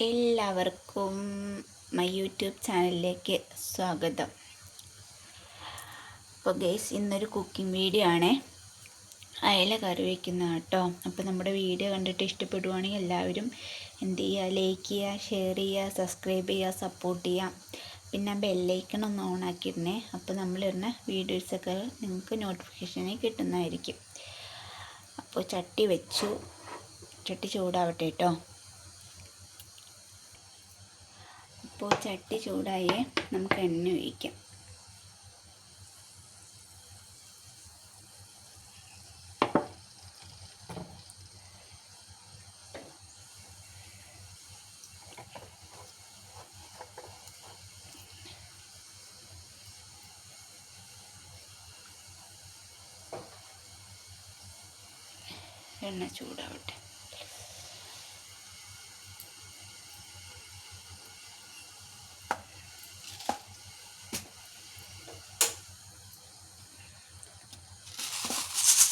എല്ലാവർക്കും my YouTube ചാനലിലേക്ക് സ്വാഗതം. അപ്പോൾ ഗേസ് ഇന്നൊരു കുക്കിംഗ് വീഡിയോ ആണേ. അയല കറി വയ്ക്കുന്ന കേട്ടോ. അപ്പോൾ നമ്മുടെ വീഡിയോ കണ്ടിട്ട് ഇഷ്ടപ്പെടുവാണെങ്കിൽ എല്ലാവരും എന്ത് ചെയ്യുക ലൈക്ക് ചെയ്യുക ഷെയർ ചെയ്യുക സബ്സ്ക്രൈബ് ചെയ്യുക സപ്പോർട്ട് ചെയ്യുക. പിന്നെ ബെല്ലൈക്കൺ ഒന്ന് ഓൺ ആക്കിയിരുന്നേ അപ്പോൾ നമ്മളിരുന്ന വീഡിയോസൊക്കെ നിങ്ങൾക്ക് നോട്ടിഫിക്കേഷനായി കിട്ടുന്നതായിരിക്കും. അപ്പോൾ ചട്ടി വെച്ചു. ചട്ടി ചൂടാവട്ടെ കേട്ടോ. അപ്പോൾ ചട്ടി ചൂടായേ നമുക്ക് എണ്ണ ഒഴിക്കാം. എണ്ണ ചൂടാവട്ടെ.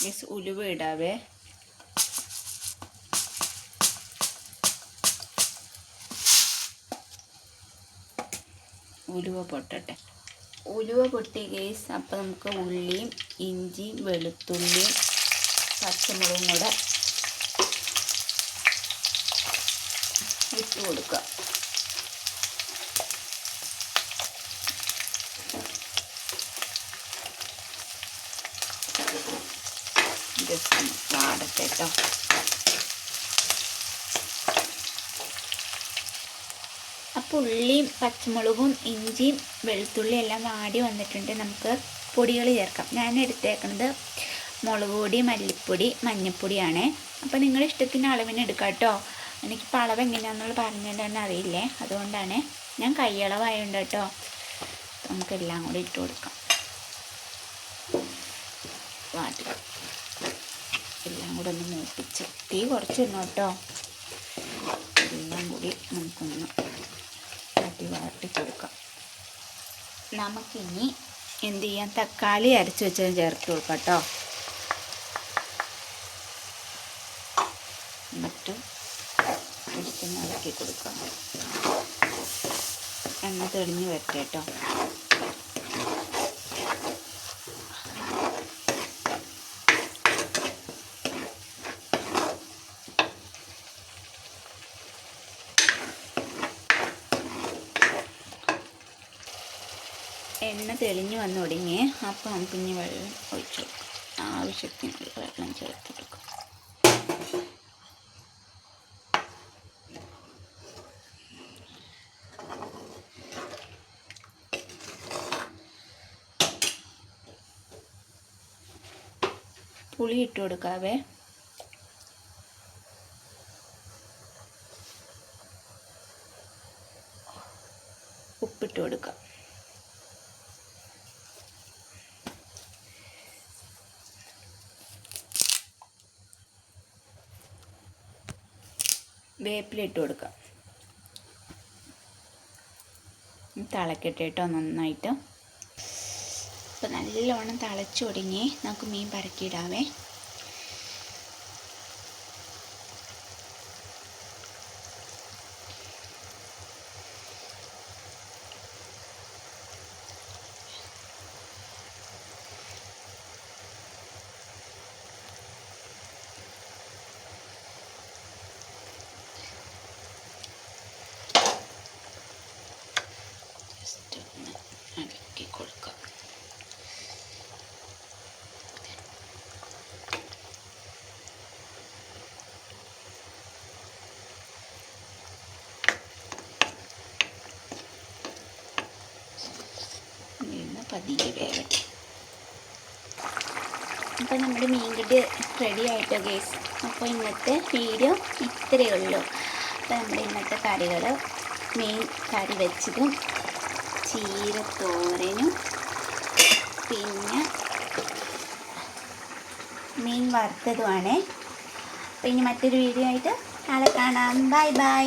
മിസ് ഉലുവ ഇടാവേ. ഉലുവ പൊട്ടട്ടെ. ഉലുവ പൊട്ടി ഗേസ് അപ്പം നമുക്ക് ഉള്ളിയും ഇഞ്ചിയും വെളുത്തുള്ളിയും പച്ചമുളകും കൂടെ ഇട്ട് കൊടുക്കുക ജസ്റ്റ് വാടട്ടെ കേട്ടോ. അപ്പോൾ ഉള്ളിയും പച്ചമുളകും ഇഞ്ചിയും വെളുത്തുള്ളിയും എല്ലാം വാടി വന്നിട്ടുണ്ട്. നമുക്ക് പൊടികൾ ചേർക്കാം. ഞാൻ എടുത്തേക്കുന്നത് മുളക് പൊടി മല്ലിപ്പൊടി മഞ്ഞൾപ്പൊടിയാണ് അപ്പോൾ നിങ്ങളുടെ ഇഷ്ടത്തിന് അളവിന് എടുക്കാം കേട്ടോ. എനിക്കിപ്പോൾ അളവ് എങ്ങനെയാണെന്നുള്ള പറഞ്ഞതിന്റെ തന്നെ അറിയില്ലേ? അതുകൊണ്ടാണ് ഞാൻ കൈയളവായുണ്ട് കേട്ടോ. നമുക്കെല്ലാം കൂടി ഇട്ട് കൊടുക്കാം. എല്ലാം കൂടെ ഒന്ന് മൂപ്പിച്ച്. തീ കുറച്ചിരുന്നു കേട്ടോ. എല്ലാം കൂടി നമുക്കൊന്ന് വാട്ടി വാട്ടി കൊടുക്കാം. നമുക്കിനി എന്ത് ചെയ്യാം? തക്കാളി അരച്ച് വെച്ചത് ചേർത്ത് കൊടുക്കാം കേട്ടോ. എന്നിട്ട് ഇളക്കി കൊടുക്കാം. എണ്ണ തെളിഞ്ഞ് വരട്ടെ കേട്ടോ. എണ്ണ തെളിഞ്ഞു വന്ന് തുടങ്ങി അപ്പോൾ നമുക്ക് ഇനി വെള്ളം ഒഴിച്ചു ആവശ്യത്തിനുള്ള വെള്ളം ചേർത്ത് കൊടുക്കും. പുളി ഇട്ട് കൊടുക്കാവേ. ഉപ്പിട്ട് കൊടുക്കാം. വേപ്പില ഇട്ട് കൊടുക്കാം തിളക്കട്ടെ കേട്ടോ നന്നായിട്ട്. അപ്പോൾ നല്ലവണ്ണം തിളച്ച് ഒടുങ്ങി നമുക്ക് മീൻ പരക്കിയിടാവേ ഇളക്കി കൊടുക്കാം പതിയെ വേവട്ടെ. അപ്പോൾ നമ്മുടെ മീൻകടി റെഡി ആയിട്ടോ ഗേസ് അപ്പോൾ ഇന്നത്തെ വീഡിയോ ഇത്രയേ ഉള്ളൂ. അപ്പോൾ നമ്മുടെ ഇന്നത്തെ കറികൾ മീൻ കറി വെച്ചതും ചീര തോരനും പിന്നെ മീൻ വറുത്തതുമാണ്. പിന്നെ മറ്റൊരു വീഡിയോ ആയിട്ട് നാളെ കാണാം. Bye bye